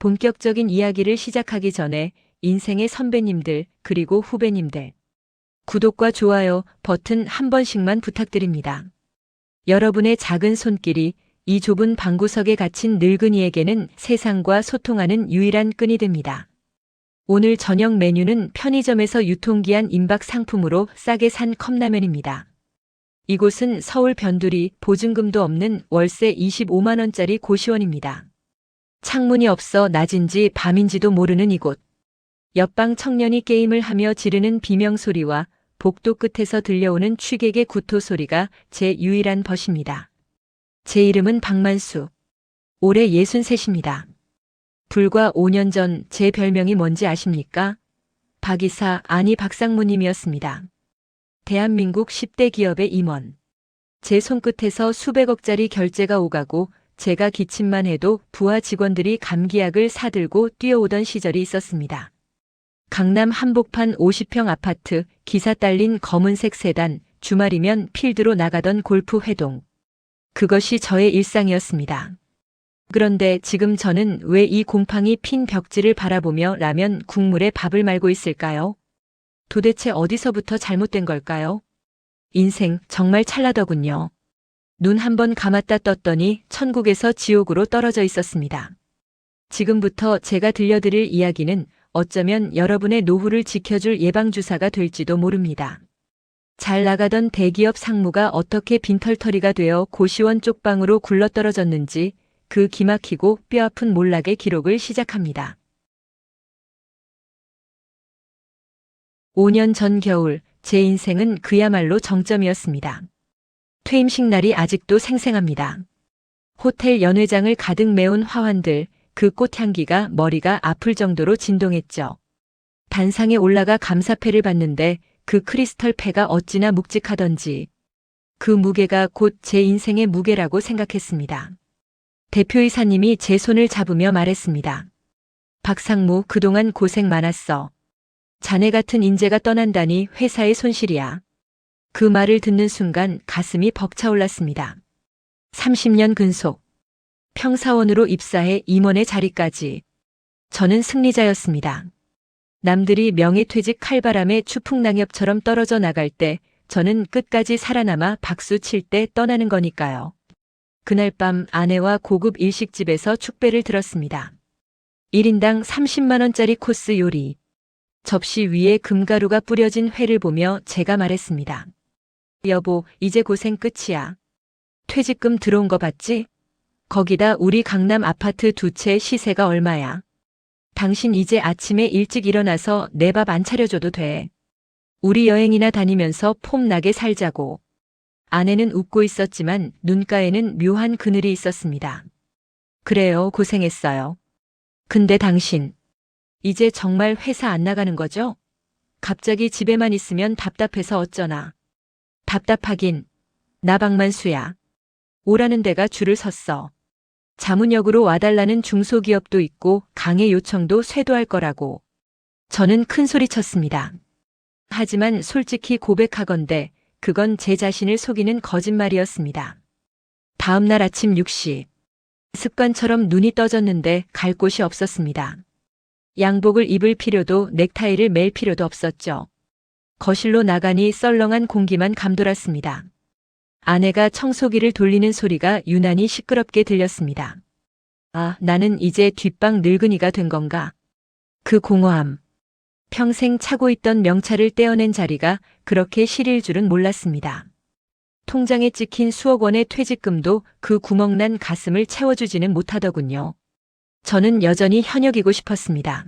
본격적인 이야기를 시작하기 전에 인생의 선배님들 그리고 후배님들 구독과 좋아요 버튼 한 번씩만 부탁드립니다. 여러분의 작은 손길이 이 좁은 방구석에 갇힌 늙은이에게는 세상과 소통하는 유일한 끈이 됩니다. 오늘 저녁 메뉴는 편의점에서 유통기한 임박 상품으로 싸게 산 컵라면입니다. 이곳은 서울 변두리 보증금도 없는 월세 25만원짜리 고시원입니다. 창문이 없어 낮인지 밤인지도 모르는 이곳. 옆방 청년이 게임을 하며 지르는 비명소리와 복도 끝에서 들려오는 취객의 구토 소리가 제 유일한 벗입니다. 제 이름은 박만수. 올해 63입니다. 불과 5년 전 제 별명이 뭔지 아십니까? 박이사 아니 박상무님이었습니다. 대한민국 10대 기업의 임원. 제 손끝에서 수백억짜리 결제가 오가고 제가 기침만 해도 부하 직원들이 감기약을 사들고 뛰어오던 시절이 있었습니다. 강남 한복판 50평 아파트, 기사 딸린 검은색 세단, 주말이면 필드로 나가던 골프 회동. 그것이 저의 일상이었습니다. 그런데 지금 저는 왜 이 곰팡이 핀 벽지를 바라보며 라면 국물에 밥을 말고 있을까요? 도대체 어디서부터 잘못된 걸까요? 인생 정말 찰나더군요. 눈 한 번 감았다 떴더니 천국에서 지옥으로 떨어져 있었습니다. 지금부터 제가 들려드릴 이야기는 어쩌면 여러분의 노후를 지켜줄 예방주사가 될지도 모릅니다. 잘 나가던 대기업 상무가 어떻게 빈털터리가 되어 고시원 쪽방으로 굴러떨어졌는지 그 기막히고 뼈아픈 몰락의 기록을 시작합니다. 5년 전 겨울, 제 인생은 그야말로 정점이었습니다. 퇴임식 날이 아직도 생생합니다. 호텔 연회장을 가득 메운 화환들, 그 꽃향기가 머리가 아플 정도로 진동했죠. 단상에 올라가 감사패를 받는데 그 크리스털 패가 어찌나 묵직하던지 그 무게가 곧 제 인생의 무게라고 생각했습니다. 대표이사님이 제 손을 잡으며 말했습니다. 박상무 그동안 고생 많았어. 자네 같은 인재가 떠난다니 회사의 손실이야. 그 말을 듣는 순간 가슴이 벅차올랐습니다. 30년 근속. 평사원으로 입사해 임원의 자리까지. 저는 승리자였습니다. 남들이 명예퇴직 칼바람에 추풍낙엽처럼 떨어져 나갈 때 저는 끝까지 살아남아 박수 칠 때 떠나는 거니까요. 그날 밤 아내와 고급 일식집에서 축배를 들었습니다. 1인당 30만원짜리 코스 요리. 접시 위에 금가루가 뿌려진 회를 보며 제가 말했습니다. 여보, 이제 고생 끝이야. 퇴직금 들어온 거 봤지? 거기다 우리 강남 아파트 두 채 시세가 얼마야? 당신 이제 아침에 일찍 일어나서 내 밥 안 차려줘도 돼. 우리 여행이나 다니면서 폼나게 살자고. 아내는 웃고 있었지만 눈가에는 묘한 그늘이 있었습니다. 그래요, 고생했어요. 근데 당신, 이제 정말 회사 안 나가는 거죠? 갑자기 집에만 있으면 답답해서 어쩌나. 답답하긴. 나 박만수야. 오라는 데가 줄을 섰어. 자문역으로 와달라는 중소기업도 있고 강의 요청도 쇄도할 거라고. 저는 큰 소리 쳤습니다. 하지만 솔직히 고백하건대 그건 제 자신을 속이는 거짓말이었습니다. 다음 날 아침 6시. 습관처럼 눈이 떠졌는데 갈 곳이 없었습니다. 양복을 입을 필요도 넥타이를 맬 필요도 없었죠. 거실로 나가니 썰렁한 공기만 감돌았습니다. 아내가 청소기를 돌리는 소리가 유난히 시끄럽게 들렸습니다. 아, 나는 이제 뒷방 늙은이가 된 건가? 그 공허함. 평생 차고 있던 명찰을 떼어낸 자리가 그렇게 시릴 줄은 몰랐습니다. 통장에 찍힌 수억 원의 퇴직금도 그 구멍난 가슴을 채워주지는 못하더군요. 저는 여전히 현역이고 싶었습니다.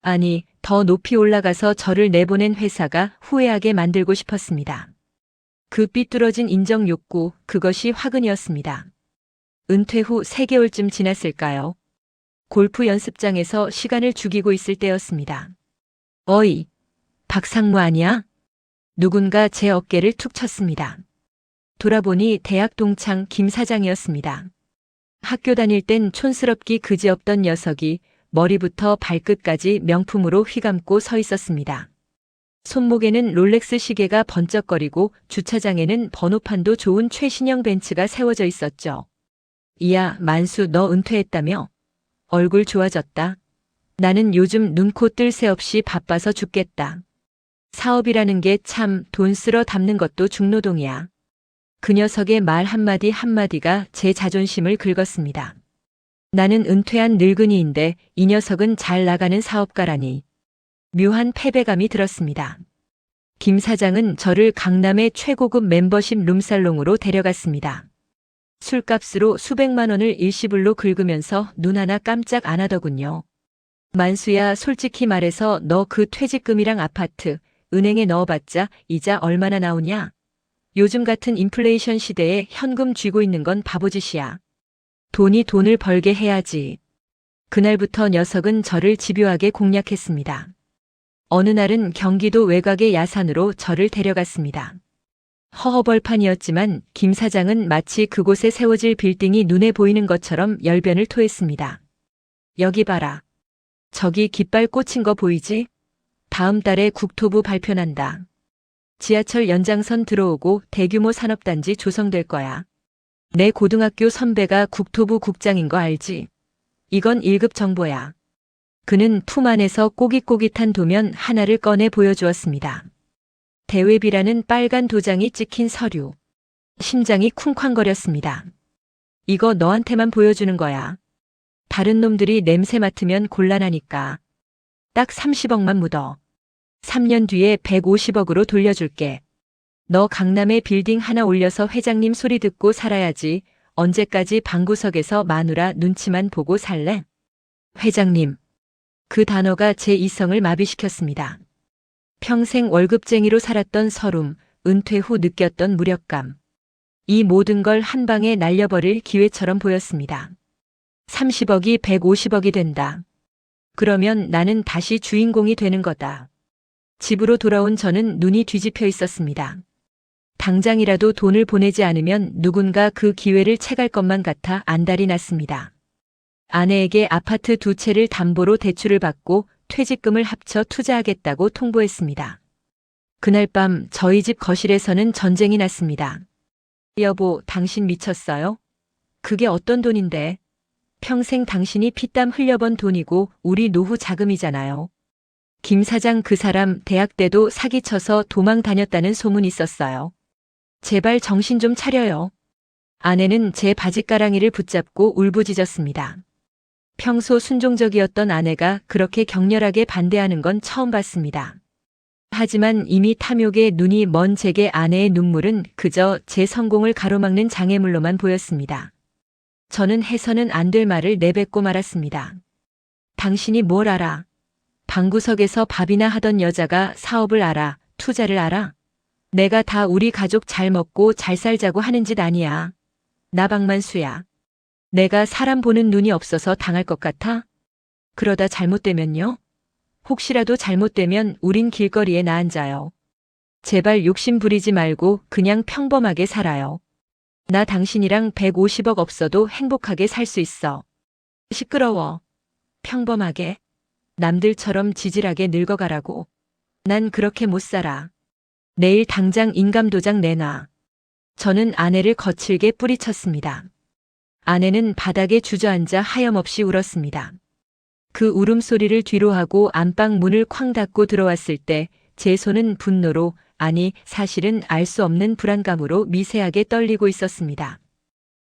아니, 더 높이 올라가서 저를 내보낸 회사가 후회하게 만들고 싶었습니다. 그 삐뚤어진 인정 욕구, 그것이 화근이었습니다. 은퇴 후 3개월쯤 지났을까요? 골프 연습장에서 시간을 죽이고 있을 때였습니다. 어이, 박상무 아니야? 누군가 제 어깨를 툭 쳤습니다. 돌아보니 대학 동창 김 사장이었습니다. 학교 다닐 땐 촌스럽기 그지없던 녀석이 머리부터 발끝까지 명품으로 휘감고 서 있었습니다. 손목에는 롤렉스 시계가 번쩍거리고 주차장에는 번호판도 좋은 최신형 벤츠가 세워져 있었죠. 이야, 만수 너 은퇴했다며? 얼굴 좋아졌다. 나는 요즘 눈코 뜰 새 없이 바빠서 죽겠다. 사업이라는 게 참 돈 쓸어 담는 것도 중노동이야. 그 녀석의 말 한마디 한마디가 제 자존심을 긁었습니다. 나는 은퇴한 늙은이인데 이 녀석은 잘 나가는 사업가라니. 묘한 패배감이 들었습니다. 김 사장은 저를 강남의 최고급 멤버십 룸살롱으로 데려갔습니다. 술값으로 수백만 원을 일시불로 긁으면서 눈 하나 깜짝 안 하더군요. 만수야 솔직히 말해서 너 그 퇴직금이랑 아파트 은행에 넣어봤자 이자 얼마나 나오냐? 요즘 같은 인플레이션 시대에 현금 쥐고 있는 건 바보짓이야. 돈이 돈을 벌게 해야지. 그날부터 녀석은 저를 집요하게 공략했습니다. 어느 날은 경기도 외곽의 야산으로 저를 데려갔습니다. 허허벌판이었지만 김 사장은 마치 그곳에 세워질 빌딩이 눈에 보이는 것처럼 열변을 토했습니다. 여기 봐라. 저기 깃발 꽂힌 거 보이지? 다음 달에 국토부 발표난다. 지하철 연장선 들어오고 대규모 산업단지 조성될 거야. 내 고등학교 선배가 국토부 국장인 거 알지? 이건 1급 정보야. 그는 품 안에서 꼬깃꼬깃한 도면 하나를 꺼내 보여주었습니다. 대외비라는 빨간 도장이 찍힌 서류. 심장이 쿵쾅거렸습니다. 이거 너한테만 보여주는 거야. 다른 놈들이 냄새 맡으면 곤란하니까. 딱 30억만 묻어. 3년 뒤에 150억으로 돌려줄게. 너 강남에 빌딩 하나 올려서 회장님 소리 듣고 살아야지. 언제까지 방구석에서 마누라 눈치만 보고 살래? 회장님. 그 단어가 제 이성을 마비시켰습니다. 평생 월급쟁이로 살았던 서름, 은퇴 후 느꼈던 무력감. 이 모든 걸 한 방에 날려버릴 기회처럼 보였습니다. 30억이 150억이 된다. 그러면 나는 다시 주인공이 되는 거다. 집으로 돌아온 저는 눈이 뒤집혀 있었습니다. 당장이라도 돈을 보내지 않으면 누군가 그 기회를 채갈 것만 같아 안달이 났습니다. 아내에게 아파트 두 채를 담보로 대출을 받고 퇴직금을 합쳐 투자하겠다고 통보했습니다. 그날 밤 저희 집 거실에서는 전쟁이 났습니다. 여보, 당신 미쳤어요? 그게 어떤 돈인데? 평생 당신이 피땀 흘려번 돈이고 우리 노후 자금이잖아요. 김 사장 그 사람 대학 때도 사기쳐서 도망 다녔다는 소문이 있었어요. 제발 정신 좀 차려요. 아내는 제 바지가랑이를 붙잡고 울부짖었습니다. 평소 순종적이었던 아내가 그렇게 격렬하게 반대하는 건 처음 봤습니다. 하지만 이미 탐욕에 눈이 먼 제게 아내의 눈물은 그저 제 성공을 가로막는 장애물로만 보였습니다. 저는 해서는 안 될 말을 내뱉고 말았습니다. 당신이 뭘 알아? 방구석에서 밥이나 하던 여자가 사업을 알아, 투자를 알아? 내가 다 우리 가족 잘 먹고 잘 살자고 하는 짓 아니야. 나 박만수야. 내가 사람 보는 눈이 없어서 당할 것 같아? 그러다 잘못되면요? 혹시라도 잘못되면 우린 길거리에 나앉아요. 제발 욕심 부리지 말고 그냥 평범하게 살아요. 나 당신이랑 150억 없어도 행복하게 살 수 있어. 시끄러워. 평범하게. 남들처럼 지질하게 늙어가라고. 난 그렇게 못 살아. 내일 당장 인감도장 내놔. 저는 아내를 거칠게 뿌리쳤습니다. 아내는 바닥에 주저앉아 하염없이 울었습니다. 그 울음소리를 뒤로 하고 안방 문을 쾅 닫고 들어왔을 때 제 손은 분노로 아니 사실은 알 수 없는 불안감으로 미세하게 떨리고 있었습니다.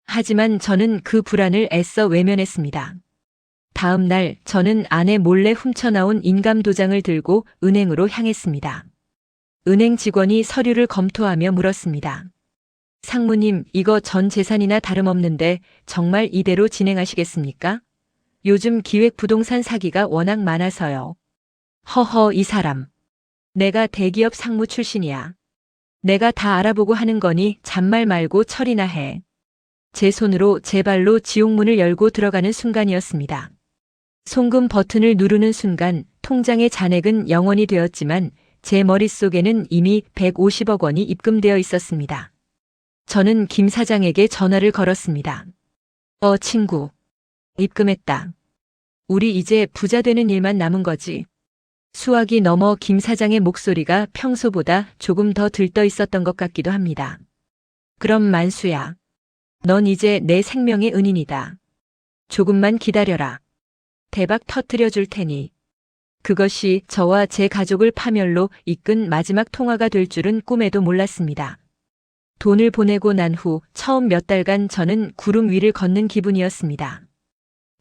하지만 저는 그 불안을 애써 외면했습니다. 다음 날 저는 아내 몰래 훔쳐나온 인감도장을 들고 은행으로 향했습니다. 은행 직원이 서류를 검토하며 물었습니다. 상무님, 이거 전 재산이나 다름없는데 정말 이대로 진행하시겠습니까? 요즘 기획 부동산 사기가 워낙 많아서요. 허허, 이 사람. 내가 대기업 상무 출신이야. 내가 다 알아보고 하는 거니 잔말 말고 처리나 해. 제 손으로 제 발로 지옥문을 열고 들어가는 순간이었습니다. 송금 버튼을 누르는 순간 통장의 잔액은 0원이 되었지만 제 머릿속에는 이미 150억 원이 입금되어 있었습니다. 저는 김 사장에게 전화를 걸었습니다. 어, 친구. 입금했다. 우리 이제 부자 되는 일만 남은 거지. 수학이 넘어 김 사장의 목소리가 평소보다 조금 더 들떠 있었던 것 같기도 합니다. 그럼 만수야. 넌 이제 내 생명의 은인이다. 조금만 기다려라. 대박 터뜨려 줄 테니. 그것이 저와 제 가족을 파멸로 이끈 마지막 통화가 될 줄은 꿈에도 몰랐습니다. 돈을 보내고 난 후 처음 몇 달간 저는 구름 위를 걷는 기분이었습니다.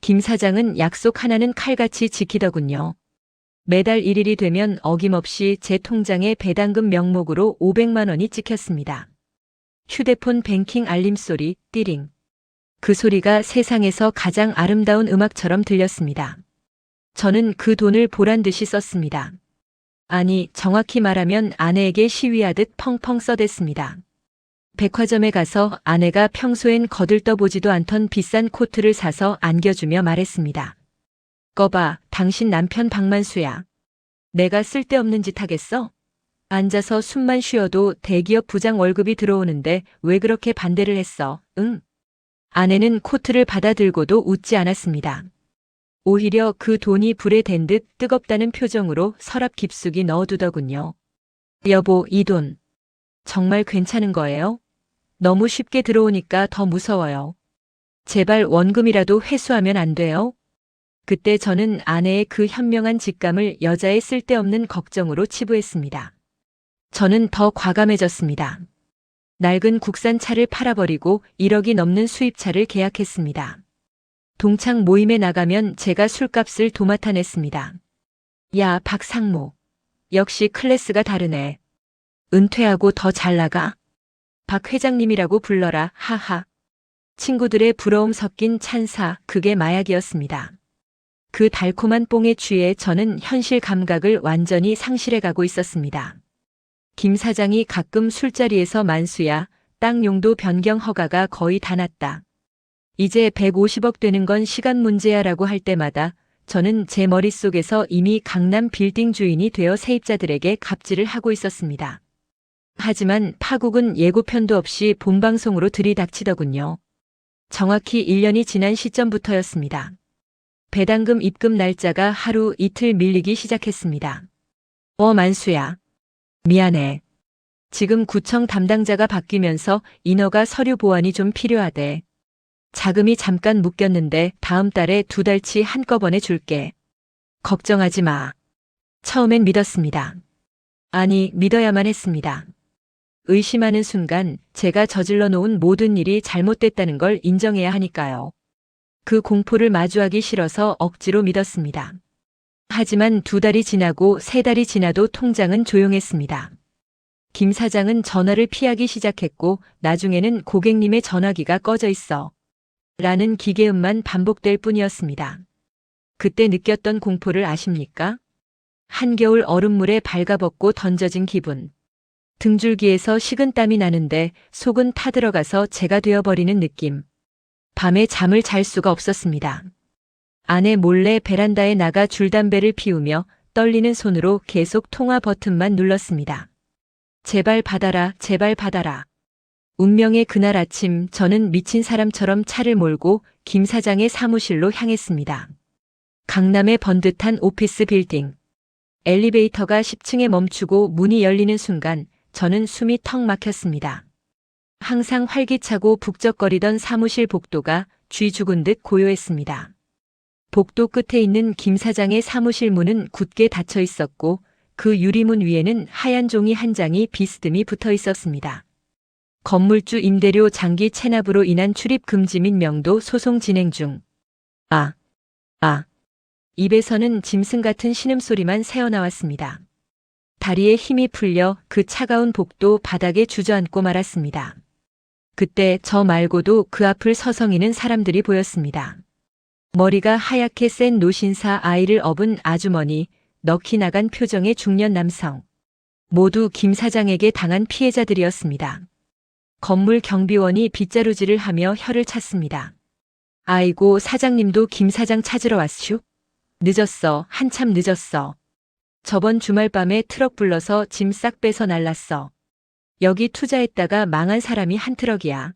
김 사장은 약속 하나는 칼같이 지키더군요. 매달 1일이 되면 어김없이 제 통장에 배당금 명목으로 500만 원이 찍혔습니다. 휴대폰 뱅킹 알림 소리, 띠링. 그 소리가 세상에서 가장 아름다운 음악처럼 들렸습니다. 저는 그 돈을 보란 듯이 썼습니다. 아니, 정확히 말하면 아내에게 시위하듯 펑펑 써댔습니다. 백화점에 가서 아내가 평소엔 거들떠보지도 않던 비싼 코트를 사서 안겨주며 말했습니다. 꺼봐, 당신 남편 박만수야. 내가 쓸데없는 짓 하겠어? 앉아서 숨만 쉬어도 대기업 부장 월급이 들어오는데 왜 그렇게 반대를 했어? 응. 아내는 코트를 받아들고도 웃지 않았습니다. 오히려 그 돈이 불에 댄 듯 뜨겁다는 표정으로 서랍 깊숙이 넣어두더군요. 여보, 이 돈. 정말 괜찮은 거예요? 너무 쉽게 들어오니까 더 무서워요. 제발 원금이라도 회수하면 안 돼요? 그때 저는 아내의 그 현명한 직감을 여자의 쓸데없는 걱정으로 치부했습니다. 저는 더 과감해졌습니다. 낡은 국산 차를 팔아버리고 1억이 넘는 수입차를 계약했습니다. 동창 모임에 나가면 제가 술값을 도맡아 냈습니다. 야, 박상모. 역시 클래스가 다르네. 은퇴하고 더 잘 나가? 박 회장님이라고 불러라, 하하. 친구들의 부러움 섞인 찬사, 그게 마약이었습니다. 그 달콤한 뽕에 취해 저는 현실 감각을 완전히 상실해 가고 있었습니다. 김 사장이 가끔 술자리에서 만수야, 땅 용도 변경 허가가 거의 다 났다. 이제 150억 되는 건 시간 문제야 라고 할 때마다 저는 제 머릿속에서 이미 강남 빌딩 주인이 되어 세입자들에게 갑질을 하고 있었습니다. 하지만 파국은 예고편도 없이 본방송으로 들이닥치더군요. 정확히 1년이 지난 시점부터였습니다. 배당금 입금 날짜가 하루 이틀 밀리기 시작했습니다. 어, 만수야. 미안해. 지금 구청 담당자가 바뀌면서 인허가 서류 보완이 좀 필요하대. 자금이 잠깐 묶였는데 다음 달에 두 달치 한꺼번에 줄게. 걱정하지 마. 처음엔 믿었습니다. 아니, 믿어야만 했습니다. 의심하는 순간 제가 저질러 놓은 모든 일이 잘못됐다는 걸 인정해야 하니까요. 그 공포를 마주하기 싫어서 억지로 믿었습니다. 하지만 두 달이 지나고 세 달이 지나도 통장은 조용했습니다. 김 사장은 전화를 피하기 시작했고 나중에는 고객님의 전화기가 꺼져 있어. 라는 기계음만 반복될 뿐이었습니다. 그때 느꼈던 공포를 아십니까? 한겨울 얼음물에 발가벗고 던져진 기분. 등줄기에서 식은 땀이 나는데 속은 타들어가서 제가 되어버리는 느낌. 밤에 잠을 잘 수가 없었습니다. 아내 몰래 베란다에 나가 줄담배를 피우며 떨리는 손으로 계속 통화 버튼만 눌렀습니다. 제발 받아라, 제발 받아라. 운명의 그날 아침 저는 미친 사람처럼 차를 몰고 김 사장의 사무실로 향했습니다. 강남의 번듯한 오피스 빌딩. 엘리베이터가 10층에 멈추고 문이 열리는 순간 저는 숨이 턱 막혔습니다. 항상 활기차고 북적거리던 사무실 복도가 쥐 죽은 듯 고요했습니다. 복도 끝에 있는 김 사장의 사무실 문은 굳게 닫혀 있었고 그 유리문 위에는 하얀 종이 한 장이 비스듬히 붙어 있었습니다. 건물주 임대료 장기 체납으로 인한 출입 금지 및 명도 소송 진행 중. 아, 아. 입에서는 짐승 같은 신음소리만 새어나왔습니다. 다리에 힘이 풀려 그 차가운 복도 바닥에 주저앉고 말았습니다. 그때 저 말고도 그 앞을 서성이는 사람들이 보였습니다. 머리가 하얗게 센 노신사 아이를 업은 아주머니, 넋이 나간 표정의 중년 남성. 모두 김 사장에게 당한 피해자들이었습니다. 건물 경비원이 빗자루질을 하며 혀를 찼습니다. 아이고 사장님도 김 사장 찾으러 왔슈? 늦었어. 한참 늦었어. 저번 주말 밤에 트럭 불러서 짐 싹 빼서 날랐어. 여기 투자했다가 망한 사람이 한 트럭이야.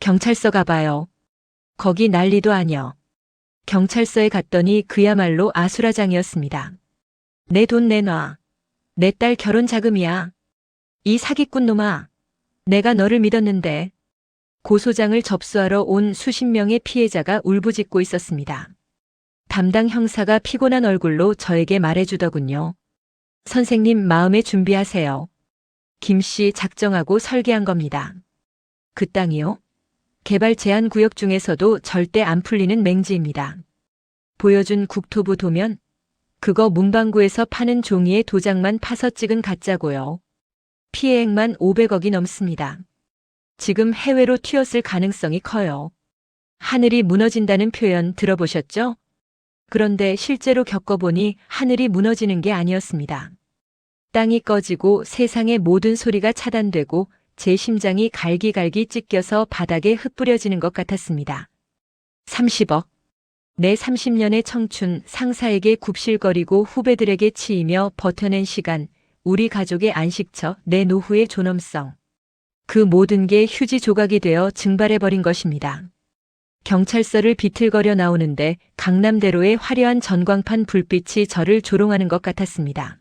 경찰서 가봐요. 거기 난리도 아니여. 경찰서에 갔더니 그야말로 아수라장이었습니다. 내 돈 내놔. 내 딸 결혼 자금이야. 이 사기꾼 놈아. 내가 너를 믿었는데. 고소장을 접수하러 온 수십 명의 피해자가 울부짖고 있었습니다. 담당 형사가 피곤한 얼굴로 저에게 말해주더군요. 선생님 마음에 준비하세요. 김씨 작정하고 설계한 겁니다. 그 땅이요? 개발 제한 구역 중에서도 절대 안 풀리는 맹지입니다. 보여준 국토부 도면? 그거 문방구에서 파는 종이에 도장만 파서 찍은 가짜고요. 피해액만 500억이 넘습니다. 지금 해외로 튀었을 가능성이 커요. 하늘이 무너진다는 표현 들어보셨죠? 그런데 실제로 겪어보니 하늘이 무너지는 게 아니었습니다. 땅이 꺼지고 세상의 모든 소리가 차단되고 제 심장이 갈기갈기 찢겨서 바닥에 흩뿌려지는 것 같았습니다. 30억. 내 30년의 청춘 상사에게 굽실거리고 후배들에게 치이며 버텨낸 시간, 우리 가족의 안식처, 내 노후의 존엄성. 그 모든 게 휴지 조각이 되어 증발해버린 것입니다. 경찰서를 비틀거려 나오는데 강남대로의 화려한 전광판 불빛이 저를 조롱하는 것 같았습니다.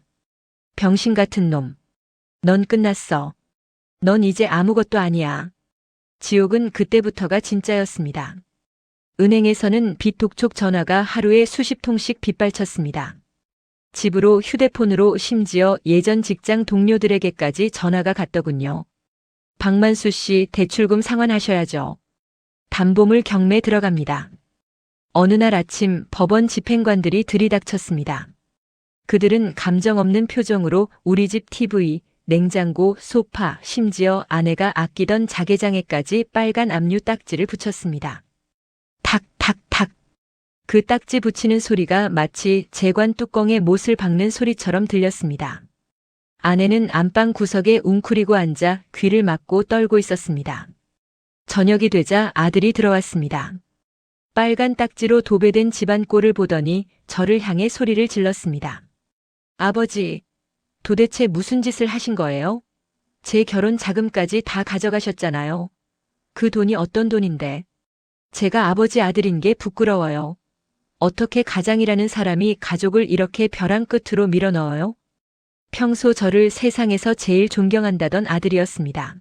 병신 같은 놈. 넌 끝났어. 넌 이제 아무것도 아니야. 지옥은 그때부터가 진짜였습니다. 은행에서는 빚독촉 전화가 하루에 수십 통씩 빗발쳤습니다. 집으로 휴대폰으로 심지어 예전 직장 동료들에게까지 전화가 갔더군요. 박만수 씨 대출금 상환하셔야죠. 담보물 경매 들어갑니다. 어느 날 아침 법원 집행관들이 들이닥쳤습니다. 그들은 감정 없는 표정으로 우리 집 TV, 냉장고, 소파, 심지어 아내가 아끼던 자개장에까지 빨간 압류 딱지를 붙였습니다. 탁, 탁, 탁. 그 딱지 붙이는 소리가 마치 재관 뚜껑에 못을 박는 소리처럼 들렸습니다. 아내는 안방 구석에 웅크리고 앉아 귀를 막고 떨고 있었습니다. 저녁이 되자 아들이 들어왔습니다. 빨간 딱지로 도배된 집안 꼴을 보더니 저를 향해 소리를 질렀습니다. 아버지, 도대체 무슨 짓을 하신 거예요? 제 결혼 자금까지 다 가져가셨잖아요. 그 돈이 어떤 돈인데? 제가 아버지 아들인 게 부끄러워요. 어떻게 가장이라는 사람이 가족을 이렇게 벼랑 끝으로 밀어 넣어요? 평소 저를 세상에서 제일 존경한다던 아들이었습니다.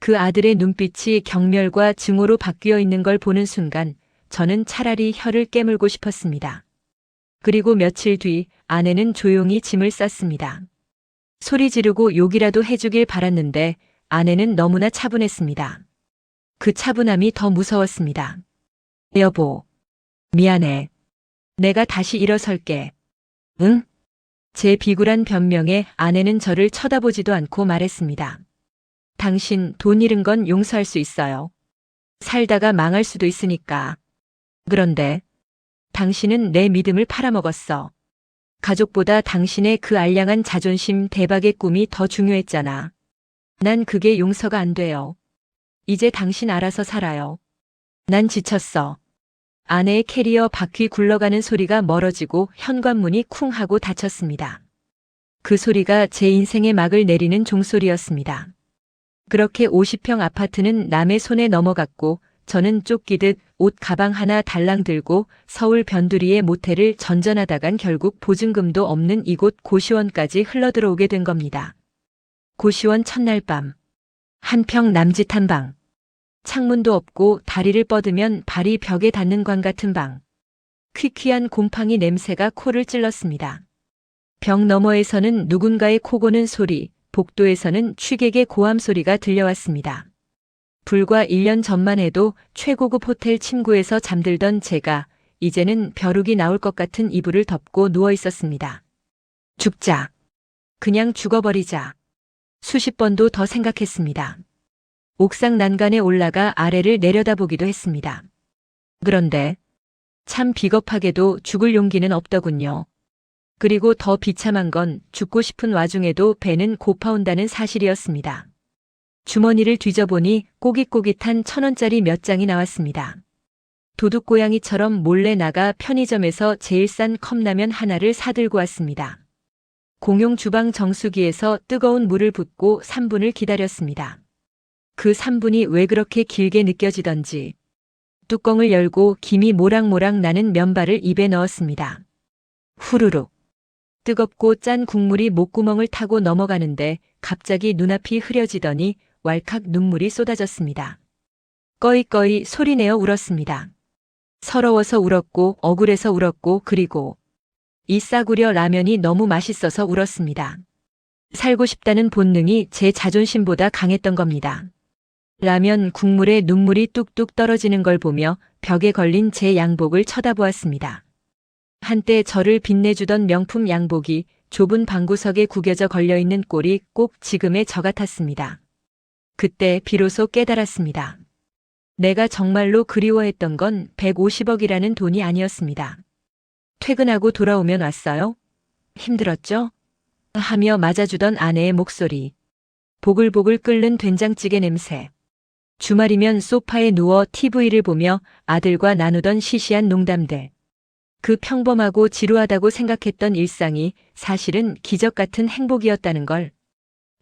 그 아들의 눈빛이 경멸과 증오로 바뀌어 있는 걸 보는 순간 저는 차라리 혀를 깨물고 싶었습니다. 그리고 며칠 뒤 아내는 조용히 짐을 쌌습니다. 소리 지르고 욕이라도 해주길 바랐는데 아내는 너무나 차분했습니다. 그 차분함이 더 무서웠습니다. 여보, 미안해. 내가 다시 일어설게. 응? 제 비굴한 변명에 아내는 저를 쳐다보지도 않고 말했습니다. 당신 돈 잃은 건 용서할 수 있어요. 살다가 망할 수도 있으니까. 그런데 당신은 내 믿음을 팔아먹었어. 가족보다 당신의 그 알량한 자존심 대박의 꿈이 더 중요했잖아. 난 그게 용서가 안 돼요. 이제 당신 알아서 살아요. 난 지쳤어. 아내의 캐리어 바퀴 굴러가는 소리가 멀어지고 현관문이 쿵 하고 닫혔습니다. 그 소리가 제 인생의 막을 내리는 종소리였습니다. 그렇게 50평 아파트는 남의 손에 넘어갔고 저는 쫓기듯 옷 가방 하나 달랑 들고 서울 변두리의 모텔을 전전하다간 결국 보증금도 없는 이곳 고시원까지 흘러들어오게 된 겁니다. 고시원 첫날 밤. 한평 남짓한 방. 창문도 없고 다리를 뻗으면 발이 벽에 닿는 관 같은 방. 퀴퀴한 곰팡이 냄새가 코를 찔렀습니다. 벽 너머에서는 누군가의 코 고는 소리, 복도에서는 취객의 고함 소리가 들려왔습니다. 불과 1년 전만 해도 최고급 호텔 침구에서 잠들던 제가 이제는 벼룩이 나올 것 같은 이불을 덮고 누워 있었습니다. 죽자. 그냥 죽어버리자. 수십 번도 더 생각했습니다. 옥상 난간에 올라가 아래를 내려다보기도 했습니다. 그런데 참 비겁하게도 죽을 용기는 없더군요. 그리고 더 비참한 건 죽고 싶은 와중에도 배는 고파온다는 사실이었습니다. 주머니를 뒤져보니 꼬깃꼬깃한 천 원짜리 몇 장이 나왔습니다. 도둑고양이처럼 몰래 나가 편의점에서 제일 싼 컵라면 하나를 사들고 왔습니다. 공용 주방 정수기에서 뜨거운 물을 붓고 3분을 기다렸습니다. 그 3분이 왜 그렇게 길게 느껴지던지 뚜껑을 열고 김이 모락모락 나는 면발을 입에 넣었습니다. 후루룩. 뜨겁고 짠 국물이 목구멍을 타고 넘어가는데 갑자기 눈앞이 흐려지더니 왈칵 눈물이 쏟아졌습니다. 꺼이꺼이 소리내어 울었습니다. 서러워서 울었고 억울해서 울었고 그리고 이 싸구려 라면이 너무 맛있어서 울었습니다. 살고 싶다는 본능이 제 자존심보다 강했던 겁니다. 라면 국물에 눈물이 뚝뚝 떨어지는 걸 보며 벽에 걸린 제 양복을 쳐다보았습니다. 한때 저를 빛내주던 명품 양복이 좁은 방구석에 구겨져 걸려있는 꼴이 꼭 지금의 저 같았습니다. 그때 비로소 깨달았습니다. 내가 정말로 그리워했던 건 150억이라는 돈이 아니었습니다. 퇴근하고 돌아오면 왔어요? 힘들었죠? 하며 맞아주던 아내의 목소리. 보글보글 끓는 된장찌개 냄새. 주말이면 소파에 누워 TV를 보며 아들과 나누던 시시한 농담들. 그 평범하고 지루하다고 생각했던 일상이 사실은 기적 같은 행복이었다는 걸.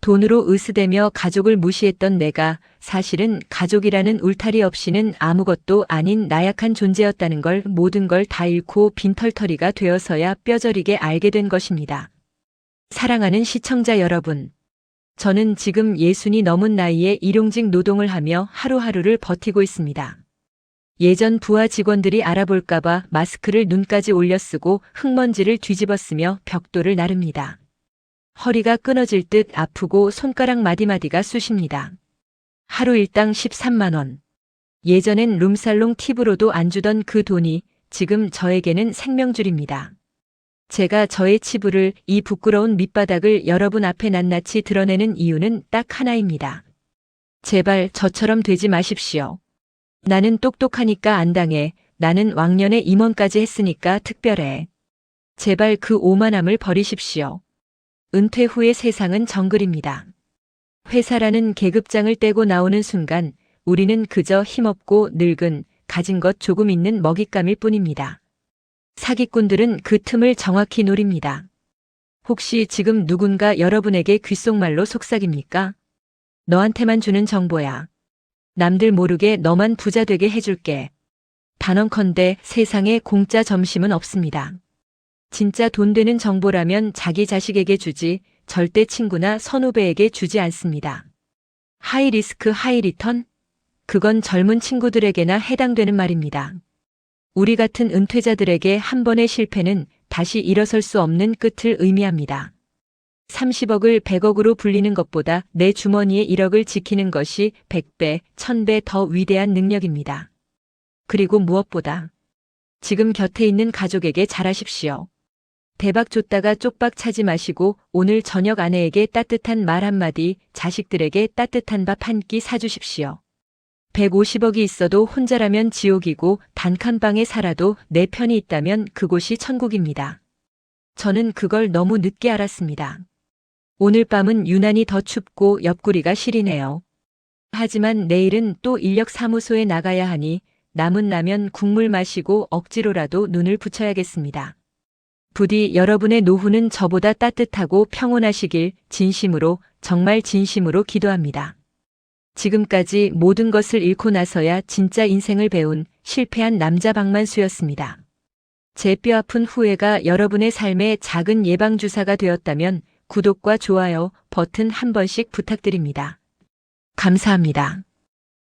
돈으로 으스대며 가족을 무시했던 내가 사실은 가족이라는 울타리 없이는 아무것도 아닌 나약한 존재였다는 걸 모든 걸 다 잃고 빈털터리가 되어서야 뼈저리게 알게 된 것입니다. 사랑하는 시청자 여러분. 저는 지금 예순이 넘은 나이에 일용직 노동을 하며 하루하루를 버티고 있습니다. 예전 부하 직원들이 알아볼까봐 마스크를 눈까지 올려 쓰고 흙먼지를 뒤집어 쓰며 벽돌을 나릅니다. 허리가 끊어질 듯 아프고 손가락 마디마디가 쑤십니다. 하루 일당 13만원. 예전엔 룸살롱 팁으로도 안 주던 그 돈이 지금 저에게는 생명줄입니다. 제가 저의 치부를 이 부끄러운 밑바닥을 여러분 앞에 낱낱이 드러내는 이유는 딱 하나입니다. 제발 저처럼 되지 마십시오. 나는 똑똑하니까 안 당해. 나는 왕년에 임원까지 했으니까 특별해. 제발 그 오만함을 버리십시오. 은퇴 후의 세상은 정글입니다. 회사라는 계급장을 떼고 나오는 순간 우리는 그저 힘없고 늙은 가진 것 조금 있는 먹잇감일 뿐입니다. 사기꾼들은 그 틈을 정확히 노립니다. 혹시 지금 누군가 여러분에게 귓속말로 속삭입니까? 너한테만 주는 정보야. 남들 모르게 너만 부자 되게 해줄게. 단언컨대 세상에 공짜 점심은 없습니다. 진짜 돈 되는 정보라면 자기 자식에게 주지 절대 친구나 선후배에게 주지 않습니다. 하이 리스크 하이 리턴? 그건 젊은 친구들에게나 해당되는 말입니다. 우리 같은 은퇴자들에게 한 번의 실패는 다시 일어설 수 없는 끝을 의미합니다. 30억을 100억으로 불리는 것보다 내 주머니에 1억을 지키는 것이 100배, 1000배 더 위대한 능력입니다. 그리고 무엇보다 지금 곁에 있는 가족에게 잘하십시오. 대박 줬다가 쪽박 차지 마시고 오늘 저녁 아내에게 따뜻한 말 한마디, 자식들에게 따뜻한 밥 한 끼 사주십시오. 150억이 있어도 혼자라면 지옥이고 단칸방에 살아도 내 편이 있다면 그곳이 천국입니다. 저는 그걸 너무 늦게 알았습니다. 오늘 밤은 유난히 더 춥고 옆구리가 시리네요. 하지만 내일은 또 인력 사무소에 나가야 하니 남은 라면 국물 마시고 억지로라도 눈을 붙여야겠습니다. 부디 여러분의 노후는 저보다 따뜻하고 평온하시길 진심으로 정말 진심으로 기도합니다. 지금까지 모든 것을 잃고 나서야 진짜 인생을 배운 실패한 남자 박만수였습니다. 제 뼈아픈 후회가 여러분의 삶의 작은 예방주사가 되었다면 구독과 좋아요 버튼 한 번씩 부탁드립니다. 감사합니다.